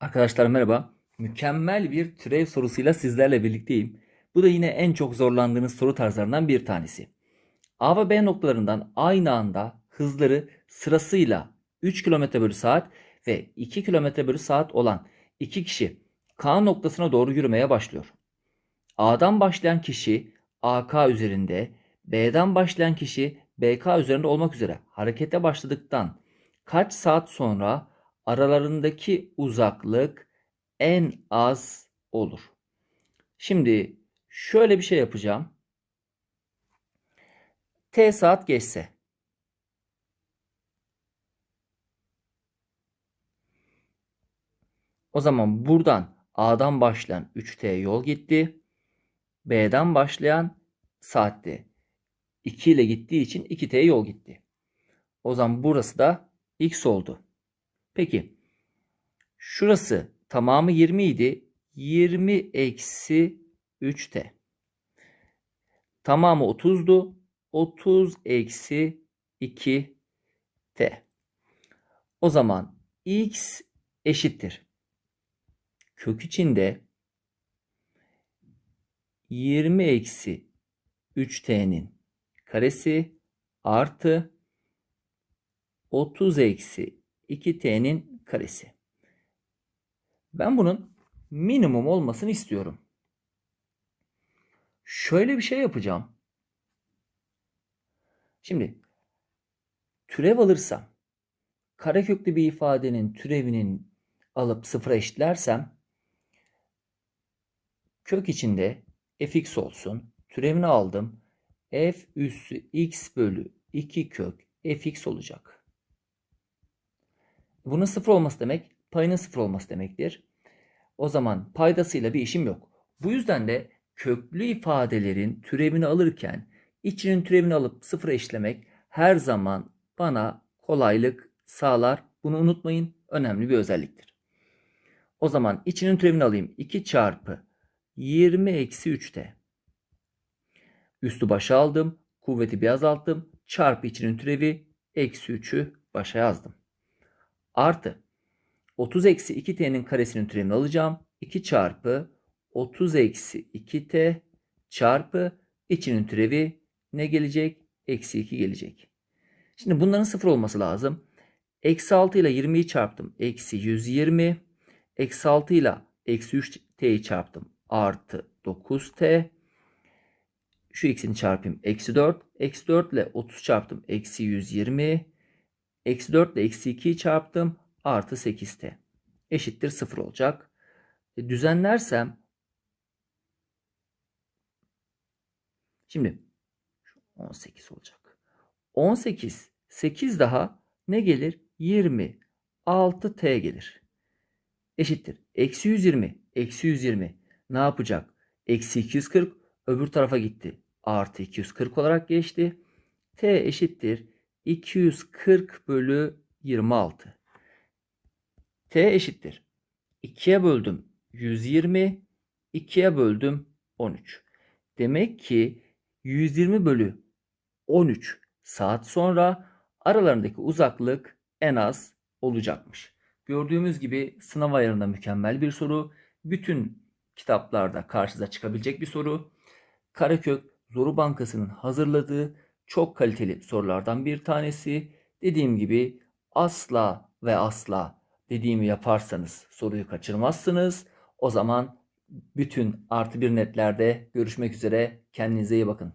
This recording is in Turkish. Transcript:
Arkadaşlar merhaba. Mükemmel bir türev sorusuyla sizlerle birlikteyim. Bu da yine en çok zorlandığınız soru tarzlarından bir tanesi. A ve B noktalarından aynı anda hızları sırasıyla 3 km bölü saat ve 2 km bölü saat olan iki kişi K noktasına doğru yürümeye başlıyor. A'dan başlayan kişi AK üzerinde, B'den başlayan kişi BK üzerinde olmak üzere harekete başladıktan kaç saat sonra aralarındaki uzaklık en az olur? Şimdi şöyle bir şey yapacağım. T saat geçse. O zaman buradan A'dan başlayan 3T yol gitti. B'den başlayan saatte 2 ile gittiği için 2T yol gitti. O zaman burası da X oldu. Peki şurası tamamı 20 idi. 20 eksi 3T. Tamamı 30'du. 30 eksi 2T. O zaman X eşittir. Kök içinde 20 eksi 3t'nin karesi artı 30 eksi 2t'nin karesi. Ben bunun minimum olmasını istiyorum. Şöyle bir şey yapacağım. Şimdi türev alırsam kareköklü bir ifadenin türevinin alıp sıfıra eşitlersem kök içinde fx olsun. Türevini aldım. f üssü x bölü 2 kök fx olacak. Bunun sıfır olması demek payının sıfır olması demektir. O zaman paydasıyla bir işim yok. Bu yüzden de köklü ifadelerin türevini alırken içinin türevini alıp sıfıra eşitlemek her zaman bana kolaylık sağlar. Bunu unutmayın. Önemli bir özelliktir. O zaman içinin türevini alayım. 2 çarpı 20 eksi 3'te. Üstü başa aldım. Kuvveti bir azalttım. Çarpı içinin türevi eksi 3'ü başa yazdım. Artı 30 eksi 2t'nin karesinin türevini alacağım. 2 çarpı 30 eksi 2t çarpı içinin türevi ne gelecek? Eksi 2 gelecek. Şimdi bunların sıfır olması lazım. Eksi 6 ile 20'yi çarptım. Eksi 120. Eksi 6 ile eksi 3t'yi çarptım. Artı 9t. Şu x'ini çarpayım. Eksi 4. Eksi 4 ile 30 çarptım. Eksi 120. Eksi 4 ile eksi 2'yi çarptım. Artı 8t. Eşittir 0 olacak. E, düzenlersem şimdi 18 olacak. 18 8 daha ne gelir? 20 6t gelir. Eşittir. Eksi 120. Eksi 120 ne yapacak? Eksi 240 öbür tarafa gitti. Artı 240 olarak geçti. T eşittir. 240 bölü 26. T eşittir. 2'ye böldüm 120. 2'ye böldüm 13. Demek ki 120 bölü 13 saat sonra aralarındaki uzaklık en az olacakmış. Gördüğümüz gibi sınav ayarında mükemmel bir soru. Bütün kitaplarda karşınıza çıkabilecek bir soru. Karakök Zoru Bankası'nın hazırladığı çok kaliteli sorulardan bir tanesi. Dediğim gibi asla ve asla dediğimi yaparsanız soruyu kaçırmazsınız. O zaman bütün artı bir netlerde görüşmek üzere. Kendinize iyi bakın.